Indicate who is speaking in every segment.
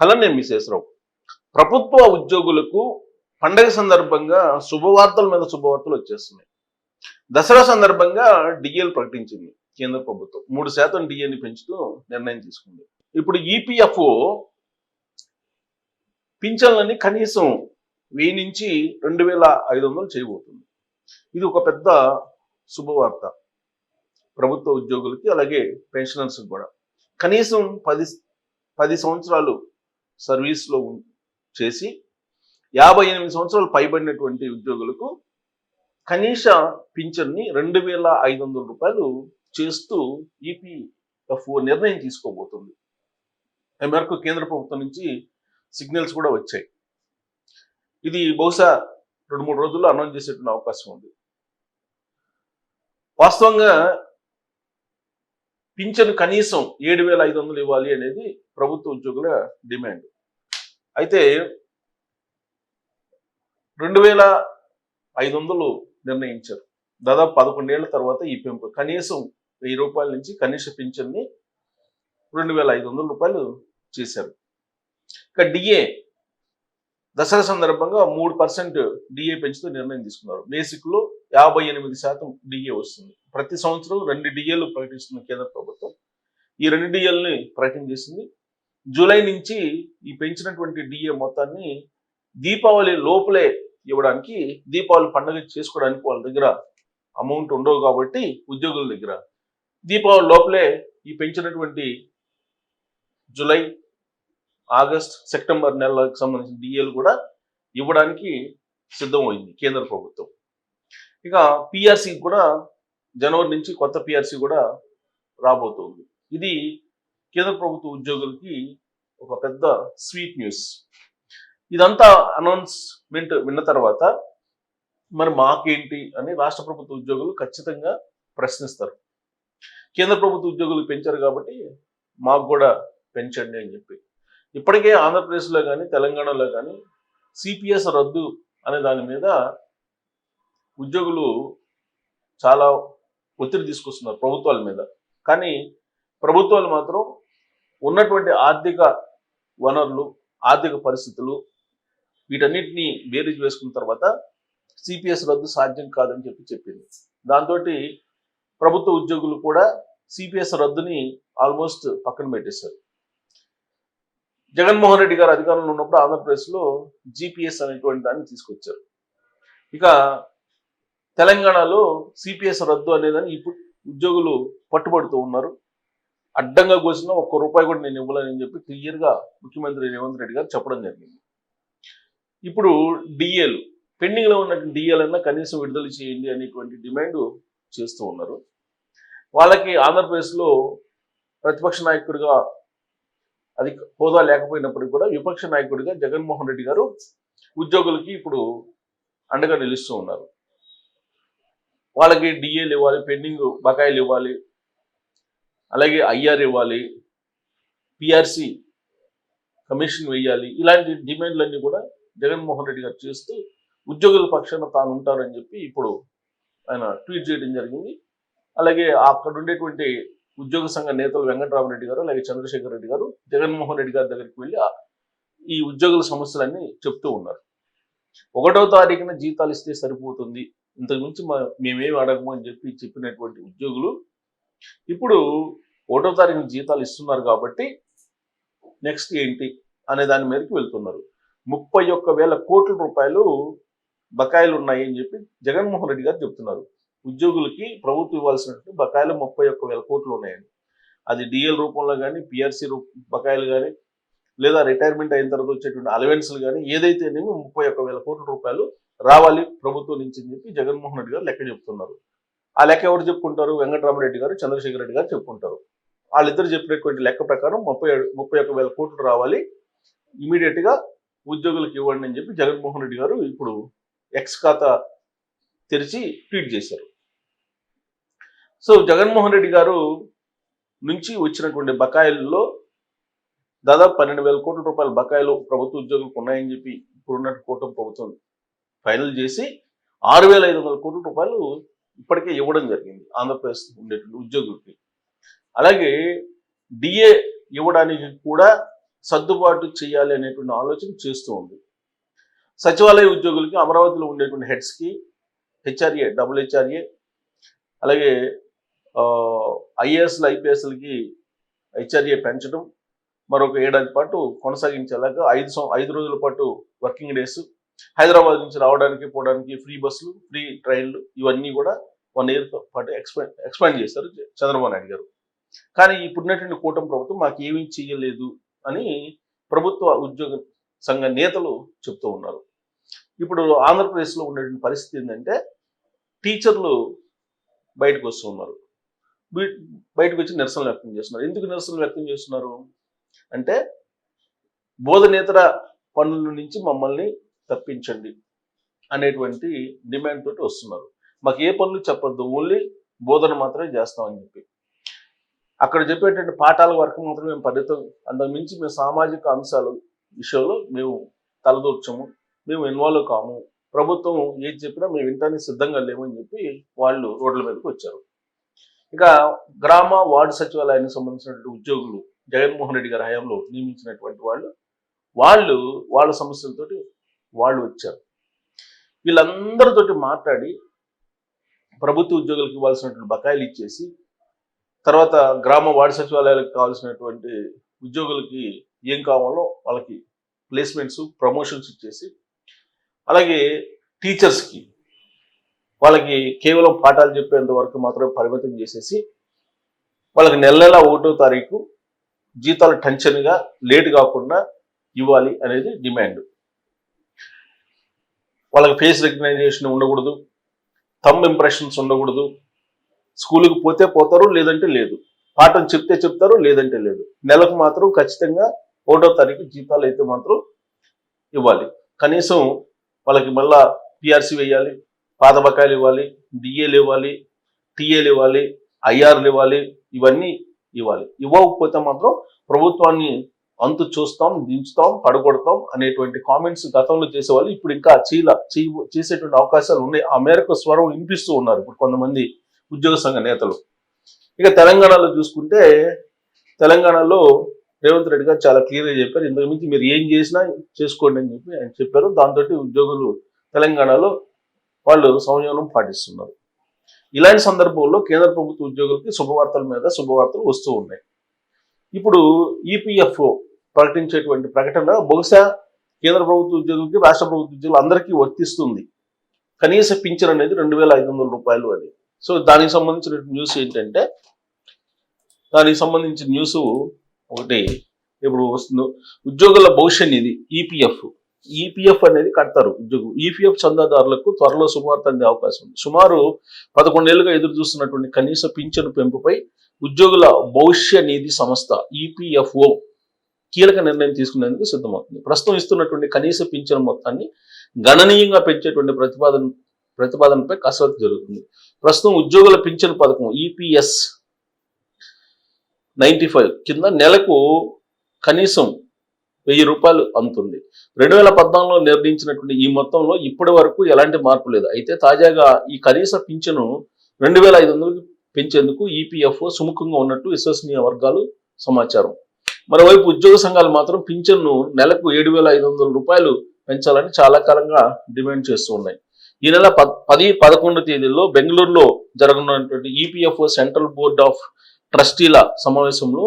Speaker 1: Hello నేను ప్రభుత్వ ఉద్యోగులకు పండగ సందర్భంగా శుభవార్తల మీద శుభవార్తలు వచ్చేస్తున్నాయి. దసరా సందర్భంగా డిఎల్ ప్రకటించింది కేంద్ర ప్రభుత్వం. మూడు శాతం డిఏని పెంచుతూ నిర్ణయం తీసుకుంది. ఇప్పుడు ఈపీఎఫ్ఓ పింఛన్లని కనీసం వెయ్యి నుంచి రెండు వేల ఐదు వందలు చేయబోతుంది. ఇది ఒక పెద్ద శుభవార్త ప్రభుత్వ ఉద్యోగులకి అలాగే పెన్షనర్స్కి కూడా. కనీసం పది పది సంవత్సరాలు సర్వీస్లో ఉం- చేసి యాభై ఎనిమిది సంవత్సరాలు పైబడినటువంటి ఉద్యోగులకు కనీస పింఛన్ని రెండు వేల ఐదు వందల రూపాయలు చేస్తూ ఈపీఎఫ్ఓ నిర్ణయం తీసుకోబోతుంది. ఈ మేరకు కేంద్ర ప్రభుత్వం నుంచి సిగ్నల్స్ కూడా వచ్చాయి. ఇది బహుశా రెండు మూడు రోజుల్లో అనౌన్స్ చేసేటువంటి అవకాశం ఉంది. వాస్తవంగా పింఛను కనీసం ఏడు వేల ఐదు వందలు ఇవ్వాలి అనేది ప్రభుత్వ ఉద్యోగుల డిమాండ్. అయితే రెండు వేల ఐదు వందలు నిర్ణయించారు. దాదాపు పదకొండేళ్ళ తర్వాత ఈ పెంపు కనీసం వెయ్యి రూపాయల నుంచి కనీస పింఛన్ని రెండు వేల ఐదు వందల రూపాయలు చేశారు. ఇక డిఏ దసరా సందర్భంగా మూడు పర్సెంట్ డిఏ పెంచుతూ నిర్ణయం తీసుకున్నారు. బేసిక్లో యాభై ఎనిమిది శాతం డిఏ వస్తుంది. ప్రతి సంవత్సరం రెండు డిఏలు ప్రకటిస్తుంది కేంద్ర ప్రభుత్వం ఈ రెండు డిఏల్ని ప్రకటన చేసింది. జూలై నుంచి ఈ పెంచినటువంటి డిఏ మొత్తాన్ని దీపావళి లోపలే ఇవ్వడానికి దీపావళి పండుగ చేసుకోవడానికి వాళ్ళ దగ్గర అమౌంట్ ఉండవు కాబట్టి ఉద్యోగుల దగ్గర. దీపావళి లోపలే ఈ పెంచినటువంటి జూలై ఆగస్ట్ సెప్టెంబర్ నెలలకు సంబంధించిన డిఏలు కూడా ఇవ్వడానికి సిద్ధమైంది కేంద్ర ప్రభుత్వం. ఇక పిఆర్సీ కూడా జనవరి నుంచి కొత్త పిఆర్సీ కూడా రాబోతుంది. ఇది కేంద్ర ప్రభుత్వ ఉద్యోగులకి ఒక పెద్ద స్వీట్ న్యూస్. ఇదంతా అనౌన్స్మెంట్ విన్న తర్వాత మరి మాకేంటి అని రాష్ట్ర ప్రభుత్వ ఉద్యోగులు ఖచ్చితంగా ప్రశ్నిస్తారు. కేంద్ర ప్రభుత్వ ఉద్యోగులు పెంచారు కాబట్టి మాకు కూడా పెంచండి అని చెప్పి. ఇప్పటికే ఆంధ్రప్రదేశ్లో కానీ తెలంగాణలో కానీ సిపిఎస్ రద్దు అనే దాని మీద ఉద్యోగులు చాలా ఒత్తిడి తీసుకొస్తున్నారు ప్రభుత్వాల మీద. కానీ ప్రభుత్వాలు మాత్రం ఉన్నటువంటి ఆర్థిక వనరులు ఆర్థిక పరిస్థితులు వీటన్నిటిని బేరీజ్ వేసుకున్న తర్వాత సిపిఎస్ రద్దు సాధ్యం కాదని చెప్పి చెప్పింది. దాంతో ప్రభుత్వ ఉద్యోగులు కూడా సిపిఎస్ రద్దుని ఆల్మోస్ట్ పక్కన పెట్టేశారు. జగన్మోహన్ రెడ్డి గారు అధికారంలో ఉన్నప్పుడు ఆంధ్రప్రదేశ్లో జిపిఎస్ అనేటువంటి దాన్ని తీసుకొచ్చారు. ఇక తెలంగాణలో సిపిఎస్ రద్దు అనేదాన్ని ఇప్పుడు ఉద్యోగులు పట్టుబడుతూ ఉన్నారు. అడ్డంగా కోసిన ఒక్క రూపాయి కూడా నేను ఇవ్వలేనని చెప్పి క్లియర్గా ముఖ్యమంత్రి రేవంత్ రెడ్డి గారు చెప్పడం జరిగింది. ఇప్పుడు డిఏలు పెండింగ్లో ఉన్న డిఏలన్నా కనీసం విడుదల చేయండి అనేటువంటి డిమాండ్ చేస్తూ ఉన్నారు. వాళ్ళకి ఆంధ్రప్రదేశ్లో ప్రతిపక్ష నాయకుడిగా అది హోదా లేకపోయినప్పటికీ కూడా విపక్ష నాయకుడిగా జగన్మోహన్ రెడ్డి గారు ఉద్యోగులకి ఇప్పుడు అండగా నిలుస్తూ ఉన్నారు. వాళ్ళకి డిఏలు ఇవ్వాలి పెండింగ్ బకాయిలు ఇవ్వాలి అలాగే ఐఆర్ ఇవ్వాలి పిఆర్సి కమిషన్ వేయాలి ఇలాంటి డిమాండ్లన్నీ కూడా జగన్మోహన్ రెడ్డి గారు చేస్తూ ఉద్యోగుల పక్షాన తాను ఉంటారని చెప్పి ఇప్పుడు ఆయన ట్వీట్ చేయడం జరిగింది. అలాగే అక్కడ ఉండేటువంటి ఉద్యోగ సంఘ నేతలు వెంకటరామరెడ్డి గారు అలాగే చంద్రశేఖర్ రెడ్డి గారు జగన్మోహన్ రెడ్డి గారి దగ్గరికి వెళ్ళి ఈ ఉద్యోగుల సమస్యలన్నీ చెప్తూ ఉన్నారు. ఒకటో తారీఖున జీతాలు ఇస్తే సరిపోతుంది. ఇంతకు మించి మా- మేమేమి అడగము అని చెప్పి చెప్పినటువంటి ఉద్యోగులు ఇప్పుడు ఒకటో తారీఖున జీతాలు ఇస్తున్నారు కాబట్టి నెక్స్ట్ ఏంటి అనే దాని మీదకి వెళ్తున్నారు. ముప్పై ఒక్క వేల కోట్ల రూపాయలు బకాయిలు ఉన్నాయి అని చెప్పి జగన్మోహన్ రెడ్డి గారు చెప్తున్నారు. ఉద్యోగులకి ప్రభుత్వం ఇవ్వాల్సినటువంటి బకాయిలు ముప్పై ఒక్క వేల కోట్లు ఉన్నాయండి. అది డిఎల్ రూపంలో కానీ పిఆర్సీ రూప బకాయిలు కానీ లేదా రిటైర్మెంట్ అయిన తర్వాత వచ్చేటువంటి అలవెన్స్లు కానీ ఏదైతేనేమో ముప్పై ఒక్క వేల కోట్ల రూపాయలు రావాలి ప్రభుత్వం నుంచి అని చెప్పి జగన్మోహన్ రెడ్డి గారు లెక్క చెప్తున్నారు. ఆ లెక్క ఎవరు చెప్పుకుంటారు? వెంకటరామరెడ్డి గారు చంద్రశేఖర రెడ్డి గారు చెప్పుకుంటారు. వాళ్ళిద్దరు చెప్పినటువంటి లెక్క ప్రకారం ముప్పై ఏడు- ముప్పై ఒక్క వేల కోట్లు రావాలి. ఇమీడియట్గా ఉద్యోగులకు ఇవ్వండి అని చెప్పి జగన్మోహన్ రెడ్డి గారు ఇప్పుడు ఎక్స్ ఖాతా తెరిచి ట్వీట్ చేశారు. సో జగన్మోహన్ రెడ్డి గారు నుంచి వచ్చినటువంటి బకాయిల్లో దాదాపు పన్నెండు వేల కోట్ల రూపాయల బకాయిలు ప్రభుత్వ ఉద్యోగులకు ఉన్నాయని చెప్పి ఇప్పుడున్న కూటమి ప్రభుత్వం ఫైనల్ చేసి ఆరు వేల ఐదు వందల కోట్ల రూపాయలు ఇప్పటికే ఇవ్వడం జరిగింది. ఆంధ్రప్రదేశ్ ఉండేటువంటి ఉద్యోగులకి. అలాగే డిఏ ఇవ్వడానికి కూడా సర్దుబాటు చేయాలి అనేటువంటి ఆలోచన చేస్తూ ఉంది. సచివాలయ ఉద్యోగులకి అమరావతిలో ఉండేటువంటి హెడ్స్కి హెచ్ఆర్ఏ డబుల్ హెచ్ఆర్ఏ అలాగే ఐఏఎస్లు ఐపీఎస్లకి హెచ్ఆర్ఏ పెంచడం మరొక ఏడాది పాటు కొనసాగించేలాగా ఐదు సం- ఐదు రోజుల పాటు వర్కింగ్ డేస్ హైదరాబాద్ నుంచి రావడానికి పోవడానికి ఫ్రీ బస్సులు ఫ్రీ ట్రైన్లు ఇవన్నీ కూడా వన్ ఇయర్ పాటు ఎక్స్పాండ్ ఎక్స్పాండ్ చేశారు చంద్రబాబు నాయుడు గారు. కానీ ఇప్పుడున్నటువంటి కూటమి ప్రభుత్వం మాకు ఏమీ చేయలేదు అని ప్రభుత్వ ఉద్యోగ సంఘ నేతలు చెప్తూ ఉన్నారు. ఇప్పుడు ఆంధ్రప్రదేశ్లో ఉన్నటువంటి పరిస్థితి ఏంటంటే టీచర్లు బయటకు వస్తూ ఉన్నారు. బయటకు వచ్చి నిరసన వ్యక్తం చేస్తున్నారు. ఎందుకు నిరసన వ్యక్తం చేస్తున్నారు? అంటే బోధనేతర పనుల నుంచి మమ్మల్ని తప్పించండి అనేటువంటి డిమాండ్ తోటి వస్తున్నారు. మాకు ఏ పనులు చెప్పొద్దు ఓన్లీ బోధన మాత్రమే చేస్తామని చెప్పి. అక్కడ చెప్పేటువంటి పాఠాల వరకు మాత్రం మేము పరిమితం అంతకు మించి మేము సామాజిక అంశాల విషయంలో మేము తలదూర్చము మేము ఇన్వాల్వ్ కాము. ప్రభుత్వం ఏది చెప్పినా మేము వింటానికి సిద్ధంగా లేమని చెప్పి వాళ్ళు రోడ్ల మీదకి వచ్చారు. ఇక గ్రామ వార్డు సచివాలయానికి సంబంధించినటువంటి ఉద్యోగులు జగన్మోహన్ రెడ్డి గారి హయాంలో నియమించినటువంటి వాళ్ళు వాళ్ళు వాళ్ళ సమస్యలతోటి వాళ్ళు వచ్చారు. వీళ్ళందరితోటి మాట్లాడి ప్రభుత్వ ఉద్యోగులకు ఇవ్వాల్సినటువంటి బకాయిలు ఇచ్చేసి తర్వాత గ్రామ వార్డు సచివాలయాలకు కావాల్సినటువంటి ఉద్యోగులకి ఏం కావాలో వాళ్ళకి ప్లేస్మెంట్స్ ప్రమోషన్స్ ఇచ్చేసి అలాగే టీచర్స్కి వాళ్ళకి కేవలం పాఠాలు చెప్పేంత వరకు మాత్రమే పరిమితం చేసేసి వాళ్ళకి నెల నెల ఒకటో తారీఖు జీతాలు టెన్షన్గా లేట్ కాకుండా ఇవ్వాలి అనేది డిమాండ్. వాళ్ళకి ఫేస్ రికగ్నైజేషన్ ఉండకూడదు. థంబ్ ఇంప్రెషన్స్ ఉండకూడదు. స్కూల్కి పోతే పోతారు లేదంటే లేదు. పాఠం చెప్తే చెప్తారు లేదంటే లేదు. నెలకు మాత్రం ఖచ్చితంగా ఒకటో తారీఖు జీతాలు అయితే మాత్రం ఇవ్వాలి. కనీసం వాళ్ళకి మళ్ళా పిఆర్సీ వేయాలి పాత బకాయిలు ఇవ్వాలి డిఏలు ఇవ్వాలి టీఏలు ఇవ్వాలి ఐఆర్లు ఇవ్వాలి ఇవన్నీ ఇవ్వాలి. ఇవ్వకపోతే మాత్రం ప్రభుత్వాన్ని అంతు చూస్తాం దించుతాం పడగొడతాం అనేటువంటి కామెంట్స్ గతంలో చేసేవాళ్ళు ఇప్పుడు ఇంకా చీల చేసేటువంటి అవకాశాలు ఉన్నాయి. ఆ మేరకు స్వరం వినిపిస్తూ ఉన్నారు ఇప్పుడు కొంతమంది ఉద్యోగ సంఘ నేతలు. ఇక తెలంగాణలో చూసుకుంటే తెలంగాణలో రేవంత్ రెడ్డి గారు చాలా క్లియర్గా చెప్పారు. ఇంతకుమించి మీరు ఏం చేసినా చేసుకోండి అని చెప్పి ఆయన చెప్పారు. దాంతో ఉద్యోగులు తెలంగాణలో వాళ్ళు సంయమనం పాటిస్తున్నారు. ఇలాంటి సందర్భంలో కేంద్ర ప్రభుత్వ ఉద్యోగులకి శుభవార్తల మీద శుభవార్తలు వస్తూ ఉన్నాయి. ఇప్పుడు ఈపీఎఫ్ఓ ప్రకటించేటువంటి ప్రకటన బహుశా కేంద్ర ప్రభుత్వ ఉద్యోగులకి రాష్ట్ర ప్రభుత్వ ఉద్యోగులు అందరికీ వర్తిస్తుంది. కనీస పింఛన్ అనేది రెండు వేల ఐదు వందల రూపాయలు అని. సో దానికి సంబంధించిన న్యూస్ ఏంటంటే దానికి సంబంధించిన న్యూస్ ఒకటి ఇప్పుడు వస్తుంది. ఉద్యోగుల భవిష్య నిధి ఈపీఎఫ్ ఈపీఎఫ్ అనేది కడతారు ఉద్యోగులు. ఈపీఎఫ్ చందాదారులకు త్వరలో సుమారు అందే అవకాశం ఉంది. సుమారు పదకొండేళ్ళుగా ఎదురు చూస్తున్నటువంటి కనీస పింఛను పెంపుపై ఉద్యోగుల భవిష్య నిధి సంస్థ ఈపీఎఫ్ఓ కీలక నిర్ణయం తీసుకునేందుకు సిద్ధమవుతుంది. ప్రస్తుతం ఇస్తున్నటువంటి కనీస పింఛను మొత్తాన్ని గణనీయంగా పెంచేటువంటి ప్రతిపాదన ప్రతిపాదనపై కసరత్తు జరుగుతుంది. ప్రస్తుతం ఉద్యోగుల పింఛను పథకం ఈపీఎస్ నైంటీ ఫైవ్ కింద నెలకు కనీసం వెయ్యి రూపాయలు అందుతుంది. రెండు వేల పద్నాలుగులో నిర్ణయించినటువంటి ఈ మొత్తంలో ఇప్పటి వరకు ఎలాంటి మార్పు లేదు. అయితే తాజాగా ఈ కనీస పింఛను రెండు వేల ఐదు వందలకు పెంచేందుకు ఈపీఎఫ్ఓ సుముఖంగా ఉన్నట్టు విశ్వసనీయ వర్గాలు సమాచారం. మరోవైపు ఉద్యోగ సంఘాలు మాత్రం పింఛన్ను నెలకు ఏడు వేల ఐదు వందల రూపాయలు పెంచాలని చాలా కాలంగా డిమాండ్ చేస్తూ ఉన్నాయి. ఈ నెల పది పదకొండు తేదీల్లో బెంగళూరులో జరగనున్నటువంటి ఈపీఎఫ్ఓ సెంట్రల్ బోర్డ్ ఆఫ్ ట్రస్టీల సమావేశంలో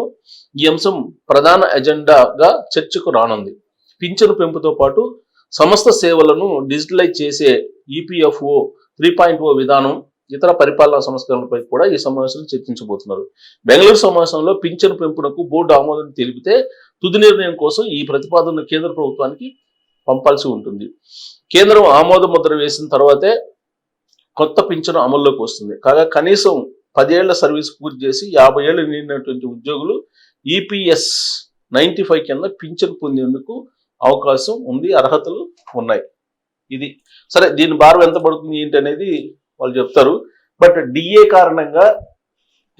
Speaker 1: ఈ అంశం ప్రధాన ఎజెండాగా చర్చకు రానుంది. పింఛను పెంపుతో పాటు సమస్త సేవలను డిజిటలైజ్ చేసే ఈపీఎఫ్ఓ త్రీ పాయింట్ ఓ విధానం ఇతర పరిపాలనా సంస్కరణలపై కూడా ఈ సమావేశంలో చర్చించబోతున్నారు. బెంగళూరు సమావేశంలో పింఛను పెంపునకు బోర్డు ఆమోదం తెలిపితే తుది నిర్ణయం కోసం ఈ ప్రతిపాదనను కేంద్ర ప్రభుత్వానికి పంపాల్సి ఉంటుంది. కేంద్రం ఆమోద ముద్ర వేసిన తర్వాతే కొత్త పింఛను అమల్లోకి వస్తుంది. కాగా కనీసం పదేళ్ళ సర్వీస్ పూర్తి చేసి యాభై ఏళ్ళు నిండినటువంటి ఉద్యోగులు ఈపీఎస్ నైంటీ ఫైవ్ కింద పింఛను పొందేందుకు అవకాశం ఉంది అర్హతలు ఉన్నాయి. ఇది సరే దీని భారం ఎంత పడుతుంది ఏంటి అనేది వాళ్ళు చెప్తారు. బట్ డిఏ కారణంగా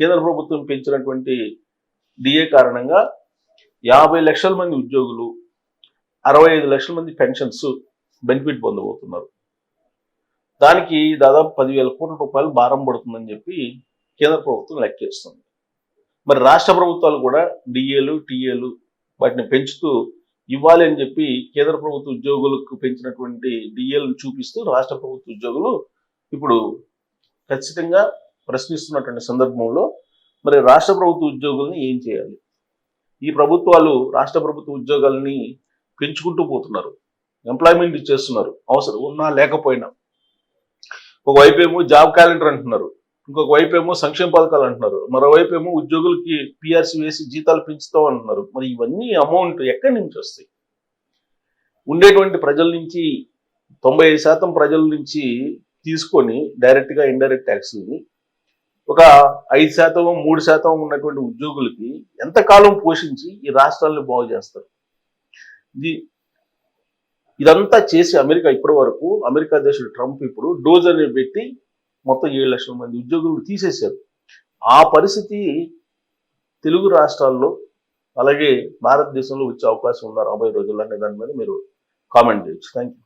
Speaker 1: కేంద్ర ప్రభుత్వం పెంచినటువంటి డిఏ కారణంగా యాభై లక్షల మంది ఉద్యోగులు అరవై ఐదు లక్షల మంది పెన్షన్స్ బెనిఫిట్ పొందబోతున్నారు. దానికి దాదాపు పదివేల కోట్ల రూపాయలు భారం పడుతుందని చెప్పి కేంద్ర ప్రభుత్వం లెక్కేస్తుంది మరి రాష్ట్ర ప్రభుత్వాలు కూడా డిఏలు టీఏలు వాటిని పెంచుతూ ఇవ్వాలి అని చెప్పి కేంద్ర ప్రభుత్వ ఉద్యోగులకు పెంచినటువంటి డిఏలను చూపిస్తూ రాష్ట్ర ప్రభుత్వ ఉద్యోగులు ఇప్పుడు ఖచ్చితంగా ప్రశ్నిస్తున్నటువంటి సందర్భంలో మరి రాష్ట్ర ప్రభుత్వ ఉద్యోగుల్ని ఏం చేయాలి? ఈ ప్రభుత్వాలు రాష్ట్ర ప్రభుత్వ ఉద్యోగాల్ని పెంచుకుంటూ పోతున్నారు. ఎంప్లాయ్మెంట్ ఇచ్చేస్తున్నారు. అవసరం ఉన్నా లేకపోయినా. ఒకవైపు ఏమో జాబ్ క్యాలెండర్ అంటున్నారు. ఇంకొక వైపు ఏమో సంక్షేమ పథకాలు అంటున్నారు. మరోవైపు ఏమో ఉద్యోగులకి పిఆర్సీ వేసి జీతాలు పెంచుతాం అంటున్నారు. మరి ఇవన్నీ అమౌంట్ ఎక్కడి నుంచి వస్తాయి? ఉండేటువంటి ప్రజల నుంచి తొంభై ఐదు శాతం ప్రజల నుంచి తీసుకొని డైరెక్ట్గా ఇండైరెక్ట్ ట్యాక్స్ని ఒక ఐదు శాతం మూడు శాతం ఉన్నటువంటి ఉద్యోగులకి ఎంతకాలం పోషించి ఈ రాష్ట్రాలను బాగు చేస్తారు? ఇది ఇదంతా చేసి అమెరికా ఇప్పటి వరకు అమెరికా దేశుడు ట్రంప్ ఇప్పుడు డోజ్ అనేది పెట్టి మొత్తం ఏడు లక్షల మంది ఉద్యోగులు తీసేశారు. ఆ పరిస్థితి తెలుగు రాష్ట్రాల్లో అలాగే భారతదేశంలో వచ్చే అవకాశం ఉంది రాబోయే రోజుల్లో అనే దాని మీద మీరు కామెంట్ చేయొచ్చు. Thank you